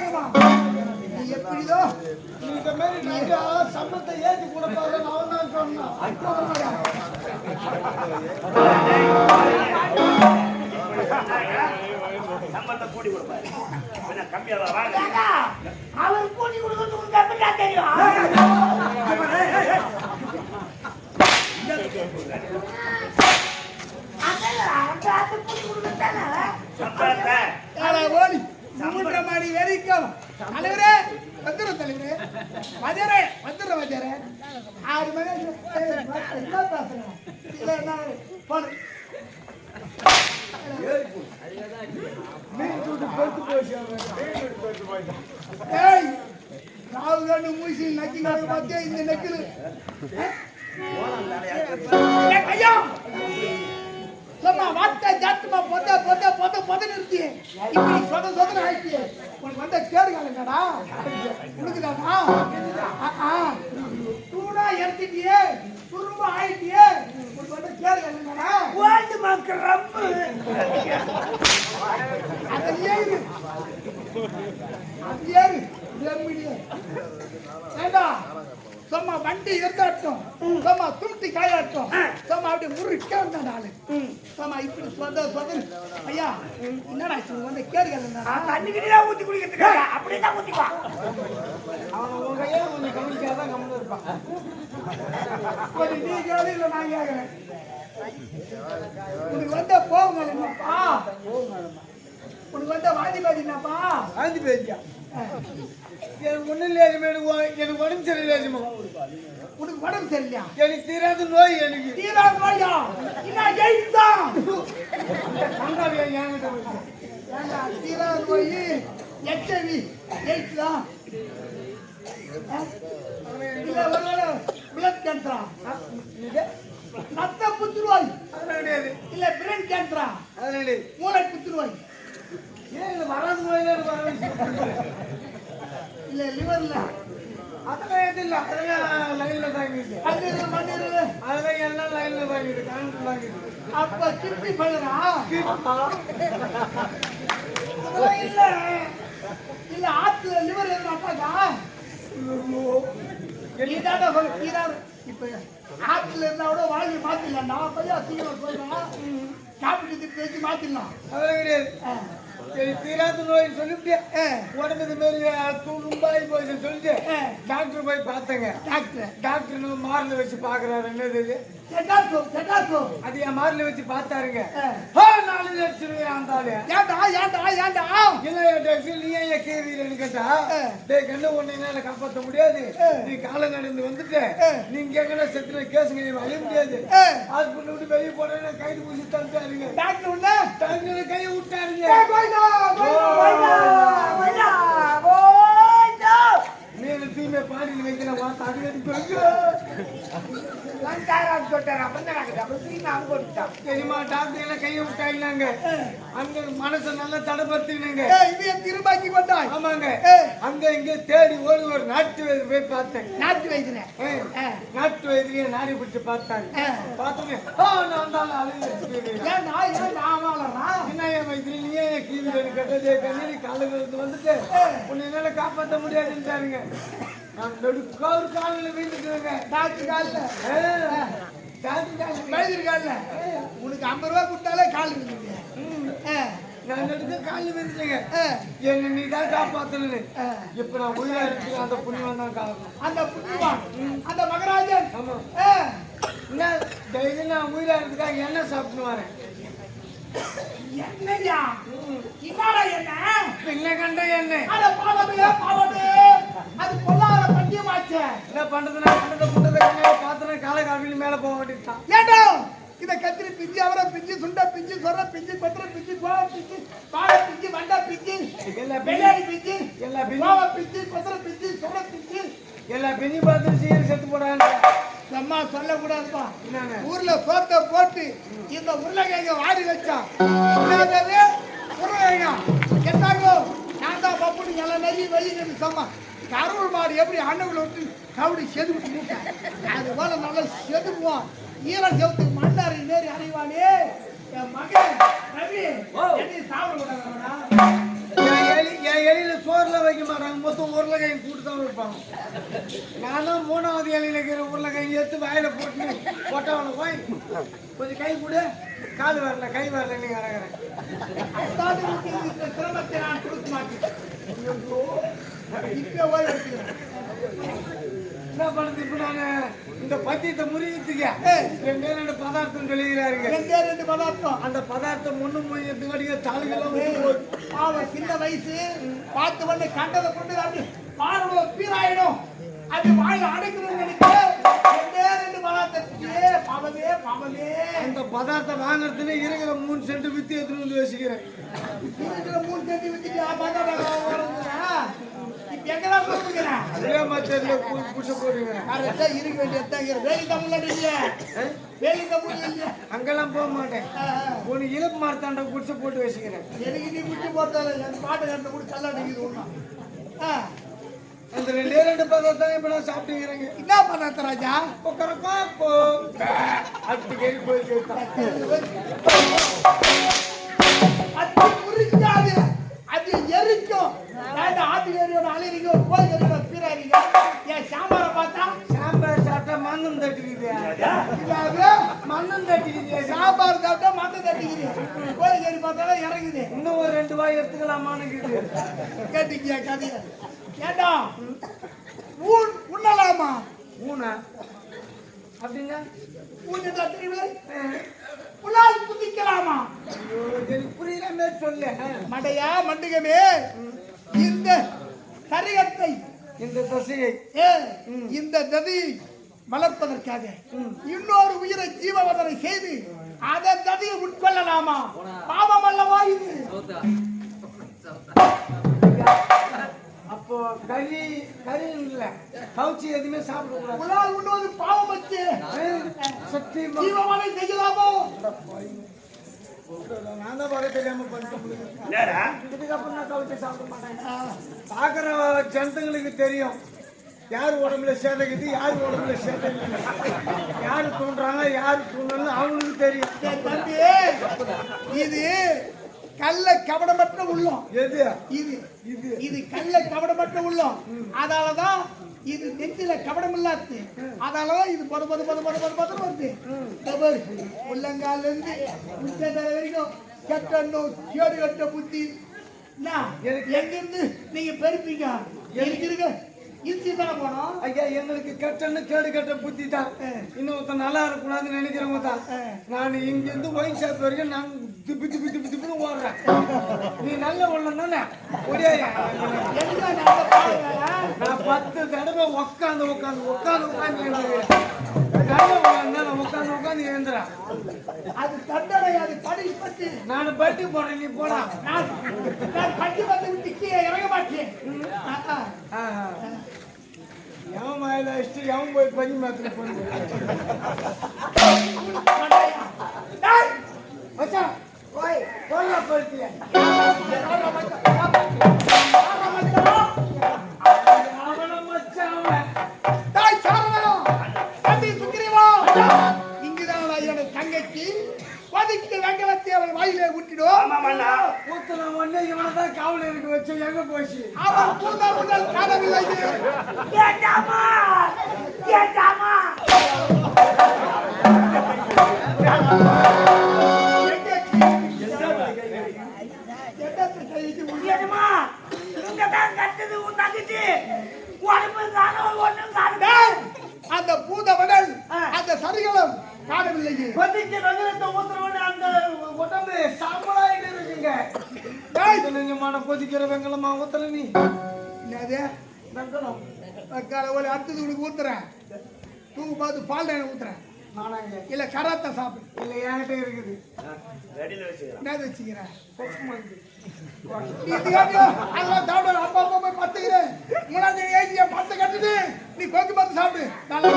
நீ எப்படிதோ இந்த மாதிரி நாங்க சம்பளத்தை ஏத்தி கொடுப்பாரு. நான் தான் சொன்னேன். சம்பளத்தை கூட்டி கொடுப்பாரு. வாங்க அவர் கொடுக்கறது எப்படிடா தெரியும்? சம்பளத்தை ஏடா ஓடி மாடி வரைக்கும். தலைவரே வந்துடும் தலைவரே. வஜரே வந்துடும் வஜரே. ஆறு மணி என்ன பேசுறேன் என்ன? ஏய் மூசி நக்கி பார்த்தியா? இந்த நக்கிலு. ஐயா. வார்த்தை ஜாத்துமா பொத்த பொத்த பொத்த பொத்த சொத சொதன ஆயிடுச்சு உனக்கு வந்த கேடு காலங்கடா உனக்குதானா தூணா எடுத்துட்டியே துரும்ப ஆயிட்டியே உனக்கு வந்த கேடு காலங்கடா வேர்ல்டு மக்கள் ரொம்ப அது ஏறு. அது ஏறு. சும்மா வண்டி இருந்தாட்டும் சும்மா துருட்டி காயாட்டும். சும்மா அப்படியே முறுக்கே வந்தான் ஆளு சும்மா இப்படி சொத சொத. ஐயா என்னடா இது? வந்து கேடுகள் தண்ணிக்கிட்டே தான் ஊத்தி குடிக்கிறதுக்கு அப்படியே தான் ஊத்திப்பா. கொஞ்சம் நீ கேளு இல்ல நான் கேட்கறேன் உனக்கு வந்த போகுங்கள் என்னப்பா? உனக்கு வந்த வாதி பாதி என்னப்பா? ஆந்தி பேத்தியா எனக்கு ஒன்றும் இல்லை எனக்கு உடம்பு சரியில்லை உனக்கு உடம்பு சரியில்லையா? எனக்கு தீராத நோய் எனக்கு. தீரா நோயா? என்ன ஜெயித்தான் அங்காவியா என்கிட்ட வந்து. ஏண்டா தீரா நோய்? எச்ஐவி தான் இல்ல ஒருவேளை பிளட் கேன்சரா ரத்த புற்றுநோய். இல்ல பிரெயின் கேன்சரா மூளை புற்றுநோய். ஏன் வராத நோயில எனக்கு வர விஷயம் இல்ல லிவர்ல அதெல்லாம் எதுவும் இல்லை. அதெல்லாம் லைன்ல தாங்கிட்டு கல்லீரல் மண்ணீரல் அதெல்லாம் எல்லாம் லைன்ல தாங்கிட்டு கரண்ட் தாங்கிட்டு அப்ப கிட்னி பழுறா அதெல்லாம் இல்ல. இல்ல ஆத்துல லிவர் எதுவும் அட்டாக்கா நீதாண்டா சொல்லு நீதா இப்ப ஆத்துல இருந்தா கூட வாழ்க்கை மாத்திடலாம். நான் வச்சு மாத்திடலாம். அதெல்லாம் கிடையாது. சரி தீராத நோய் சொல்லிவிட்டு உடம்பு இது மாதிரி துரும்பாய் போய் சொல்லிட்டு டாக்டர் போய் பார்த்தேங்க. டாக்டர் டாக்டர் மாரில் வச்சு பார்க்குறாரு. என்னது அது என் மாரில் வச்சு பார்த்தாருங்க. நாலு லட்சம் ரூபாய் ஏண்டா ஏண்டா ஏண்டா? இல்ல நீ ஏன் கேறீங்கன்னு கேட்டா. டேய் கண்ணு உன்னை என்னால காப்பாத்த முடியாது. நீ காலம் கடந்து வந்துட்ட. நீங்க எங்கன்னா செத்துல நீ வளைய முடியாது. ஹாஸ்பிட்டல் விட்டு வெளியே போனா கைது பூசி தந்துட்டாருங்க டாக்டர் டாக்டர் கையை விட்டாருங்க. தீமை பாடியில் வைக்கிற வார்த்தை அது எடுத்து லங்காரான்னு சொல்லிட்டாரு அப்ப தான் நடக்குது? அப்புறம் திரும்பி அங்க போட்டுட்டான் தெரியுமா? டாக்டர் எல்லாம் கையை விட்டாங்க அங்க மனசை நல்லா தடப்படுத்தினாங்க. இதைய திரும்பாக்கி கொண்டாய். ஆமாங்க. அங்க இங்க தேடி ஓடி ஒரு நாட்டு வைத்தியர் போய் பார்த்தேன். நாட்டு ஆ. நாட்டு வைத்திய நாடி பிடிச்சு பார்த்தாங்க. பார்த்தோமே நான் தான் இருந்து வந்துட்டு உன்னை என்னால காப்பாற்ற முடியாதுன்றாருங்க. நான் நடுக்கா ஒரு காலில் வீட்டுக்குங்க டாக்டர் கால்ல. வைத்தியர் கால்ல. உனக்கு ஐம்பது ரூபா கொடுத்தாலே கால் விழுந்துங்க நான் நடுக்க காலில் வீட்டுங்க. என்ன நீ தான் காப்பாத்தணுன்னு. இப்ப நான் உயிரா இருக்கு அந்த புண்ணியம் தான் காரணம். அந்த புண்ணியவான். அந்த மகராஜன். என்ன டெய்லி நான் உயிரா என்ன சாப்பிட்டு வரேன்? என்னய்யா இன்னாடா என்ன? பின்ன கண்ட என்ன? அட பாவமே பாவமே. அது பொல்லாத என்ன பண்றது நான் கண்டத புண்டத கண்ணையை பார்த்தனா கால காவியில் மேல போக வேண்டியதுதான். ஏண்டா? இத கத்திரி பிஞ்சு அவரை பிஞ்சு சுண்ட பிஞ்சு சொர பிஞ்சு கொத்தர பிஞ்சு கோவ பிஞ்சு பாட பிஞ்சு வண்டா பிஞ்சு எல்லா வெள்ளாடி பிஞ்சு எல்லா. கோவ பிஞ்சு கொத்தர பிஞ்சு சொர பிஞ்சு. எல்லா பெஞ்சு பார்த்து சீர் செத்து போடாங்க அம்மா சொல்லக்கூடாதுப்பா. ஊர்ல சோத்த போட்டு இந்த உருளைக்கிழங்க வாடி வச்சா. உருளைக்கிழங்க? என்னாகும் சம்மா. கருவல் மாடு எப்படி அண்ணகுள்ள விட்டு கபடி செதுவிட்டு மூட்டை அது போல நல்லா செதுக்குவோம் ஈரம் செவத்துக்கு மண்ணாரி நேரி அறிவானே என் மகன் ரவி என்னை சாப்பிட விடாதவனா என் எலி என் எலியில சோறுல வைக்க மாட்டாங்க மொத்தம் உருளைக்காய் கூட்டு தான் வைப்பாங்க நானும் மூணாவது இலையில இருக்கிற உருளைக்காய் எடுத்து வாயில போட்டு கொட்டவனை போய் கொஞ்சம் கை கொடு. கால் வரல கை அதாவது உங்களுக்கு இந்த சிரமத்தை நான் கொடுக்க மாட்டேன். என்ன பண்ணுறது இப்போ நான் இந்த பத்தியத்தை முறியத்துக்க. ரெண்டே ரெண்டு பதார்த்தம் சொல்லிக்கிறாருங்க ரெண்டே ரெண்டு பதார்த்தம் அந்த பதார்த்தம் ஒண்ணு முறியத்துக்கு அடிக்க போகுது. பாவம் சின்ன வயசு பார்த்து வந்து கண்டதை கொண்டு அப்படி பார்வை பீராயிடும் அது வாயில அடைக்கணும்னு நினைக்கிறேன் ரெண்டே ரெண்டு பதார்த்தத்துக்கு பாவமே பாவமே அந்த பதார்த்தம் வாங்குறதுல இருக்கிற மூணு சென்ட் வித்து எடுத்துன்னு வந்து வச்சுக்கிறேன். இருக்கிற மூணு தேதி வச்சுட்டு பதார்த்தம் வரதுனா இப்ப எங்கதான் கொடுக்குறேன் அதே மாதிரி புடிச்ச போடுங்க கரெக்டா இருக்க வேண்டியது வேலி தமிழ்ல இல்லையா வேலி தமிழ் இல்லையா அங்கெல்லாம் போக மாட்டேன். உனக்கு இழுப்பு மார்த்தாண்ட குடிச்சு போட்டு வச்சுக்கிறேன். எனக்கு நீ குச்சி போட்டால பாட்டு கருத்தை கூட ஒண்ணா. ஆ. அந்த ரெண்டே ரெண்டு பதார்த்தம் இப்ப நான் சாப்பிட்டுக்கிறேங்க. என்ன பண்ணாத்த ராஜா? உட்காரக்கா போ அட்டு கேரி போய் கேட்டான். அது புரிஞ்சாது. அது எரிக்கும். ஏன்டா ஆட்டுக்கறியோட அலைறீங்க போய் எரிக்கிற பீராறீங்க என் சாம்பாரை பார்த்தா சாம்பார் சாப்பிட்டா மண்ணம் தட்டுக்குது. இல்லாது மண்ணம் தட்டிக்குது. சாம்பார் சாப்பிட்டா மத்த தட்டிக்கிறீங்க போய் எரி பார்த்தாலும் இறங்குது. இன்னும் ஒரு ரெண்டு வாய் எடுத்துக்கலாமான்னு இருக்குது கேட்டுக்கியா கதைய. ஏண்டா? ஊன் உண்ணலாமா? ஊனா? ஊன் என்ன தெரியுமா? புலால் குதிக்கலாமா? மாதிரி சொல்லு மடையா மண்டுகமே? இந்த சரீரத்தை இந்த தசையை. இந்த ததி வளர்ப்பதற்காக இன்னொரு உயிரை ஜீவவதனை செய்து அதன் ததியை உட்கொள்ளலாமா? பாவம் அல்லவா இது? அப்போ கறி கறி இல்ல. கவுச்சி எதுவுமே சாப்பிடக்கூடாது. புலால் உண்ணுவது பாவம் வச்சு சத்தியமா ஜீவவதை செய்யலாமோ? நான் தான் வர தெரியாம பண்ணிட்டேன் இதுக்கப்புறம் நான் கவுச்சி சாப்பிட மாட்டேன். ஆ, பாக்குற ஜனங்களுக்கு தெரியும். யார் உடம்புல சேதைக்குது யார் உடம்புல சேதை இல்லை யாரு தூண்டுறாங்க யாரு தூண்டணும் அவங்களுக்கு தெரியும். இது கள்ள கபடமற்ற உள்ளம். எது? இது. இது. இது கள்ள கபடமற்ற உள்ளம். அதனாலதான் இது நெஞ்சில கபடம் இல்லாது அதனாலதான் இது பது பது பது பது பது பது வருது. உள்ளங்கால்ல இருந்து உச்சந்தலை வரைக்கும் கெட்ட கேடு கட்ட புத்தி. எங்கிருந்து நீங்க பெருப்பீங்க? எனக்கு இருக்க? தானே போனோம்? ஐயா எங்களுக்கு கெட்டன்னு கேடு கெட்ட புத்தி தான். இன்னொருத்தன் நல்லா இருக்கக்கூடாதுன்னு நினைக்கிறவங்க தான். நான் இங்க இருந்து ஒயின் ஷாப் வரைக்கும் நான் திப்பி திப்பி திப்பி திப்பின்னு ஓடுறேன். நீ நல்ல உள்ளம் தானே? பாருங்க நான் பத்து தடவை உட்காந்து உட்காந்து உட்காந்து உட்காந்து உட்காந்து உட்காந்து எழுந்துறேன் அது தண்டனை அது பனிஷ்மெண்ட் நான் பட்டி போடுறேன் நீ போடா. நான் பட்டி வந்து விட்டு கீழே இறங்க மாட்டேன். எவன் வாயில வச்சுட்டு எவன் போய் பஞ்சு மாத்திர மண்டையா. டேய், மச்சான் போய். வாயிலே ஊட்டிடும் ஆமா மண்ணா ஊத்துன உடனே இவனை தான் காவலருக்கு வச்சு எங்க போச்சு? அவன் பூதா முதல் காணவில்லை. கேட்டாமா கேட்டாமா அந்த பூதவனல் அந்த சரிகளும் காணவில்லையே. பத்திக்கு நகரத்தை ஊத்துன உடனே அந்த உடம்பு சாம்பலாயிட்டு இருக்குங்க நிஜமான கொதிக்கிற வெங்கலமா ஊத்தல நீ? என்னது? வெங்கலம். அக்கால ஒரு அடுத்தது உனக்கு ஊத்துறேன். தூக்கு பார்த்து பால் நான் ஊத்துறேன். நானாங்க. இல்ல கராத்தா சாப்பிடு. இல்ல என்கிட்ட இருக்குது. ரெடியில வச்சுக்கிறேன். அதெல்லாம் சாப்பிட. அப்பா அப்பா போய் பத்துக்கிறேன் மூணாம் தேதி ஏஜி பத்து கட்டுது. நீ கொக்கு பார்த்து சாப்பிடு. நல்லா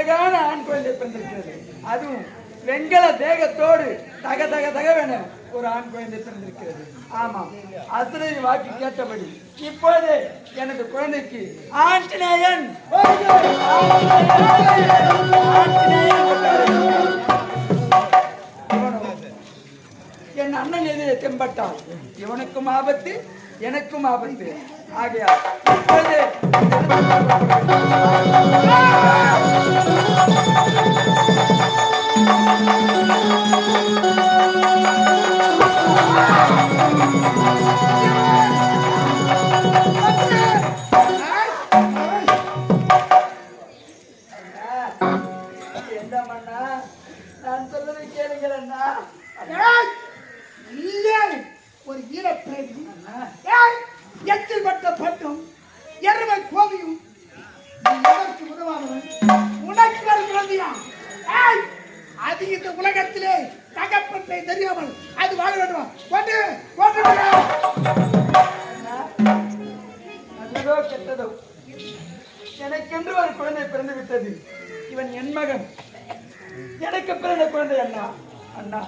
அழகான ஆண் குழந்தை பிறந்திருக்கிறது. அதுவும் வெண்கல தேகத்தோடு தக தக தகவென ஒரு ஆண் குழந்தை பிறந்திருக்கிறது. ஆமாம் அசுரை வாக்கு கேட்டபடி இப்போது எனது குழந்தைக்கு ஆஞ்சநேயன் என் அண்ணன் எதிரே தெம்பட்டான்? இவனுக்கும் ஆபத்து எனக்கும் ஆபத்து. ஆகையா இப்போது என்பதை தெரியாமல் அது வாழ வேண்டுமா? கொண்டு கொண்டு நல்லதோ கெட்டதோ? எனக்கென்று ஒரு குழந்தை பிறந்து விட்டது. இவன் என் மகன். எனக்கு பிறந்த குழந்தை அண்ணா. அண்ணா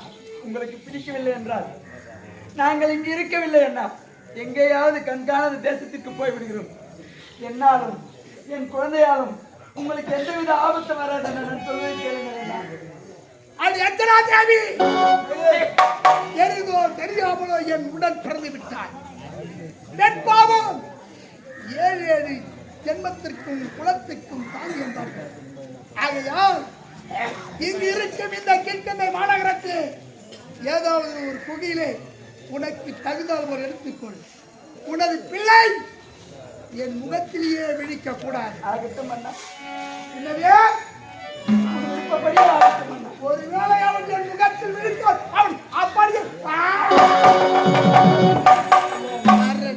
உங்களுக்கு பிடிக்கவில்லை என்றால் நாங்கள் இங்கு இருக்கவில்லை அண்ணா. எங்கேயாவது கண்காணாத தேசத்திற்கு போய் விடுகிறோம் என்னாலும் என் குழந்தையாலும் உங்களுக்கு எந்தவித ஆபத்து வராது என்று நான் சொல்வதை கேளுங்கள். அது எத்தனா தேவி? எரிதோ தெரியாமலோ என் உடன் பிறந்து விட்டாய். நட்பாவும் ஏழு ஏழு ஜென்மத்திற்கும் குலத்திற்கும் தாங்கி வந்தார்கள் ஆகையால் இங்கு இருக்கும் இந்த கிழக்கந்தை மாநகரத்தில் ஏதாவது ஒரு குகையிலே உனக்கு தகுந்தால் ஒரு எடுத்துக்கொள். உனது பிள்ளை என் முகத்திலேயே விழிக்க கூடாது என்னவே விருப்பப்படி ஒருவேளை அவன் என் முகத்தில் விழித்தால் அவன் அப்படியே ஆ! அரே.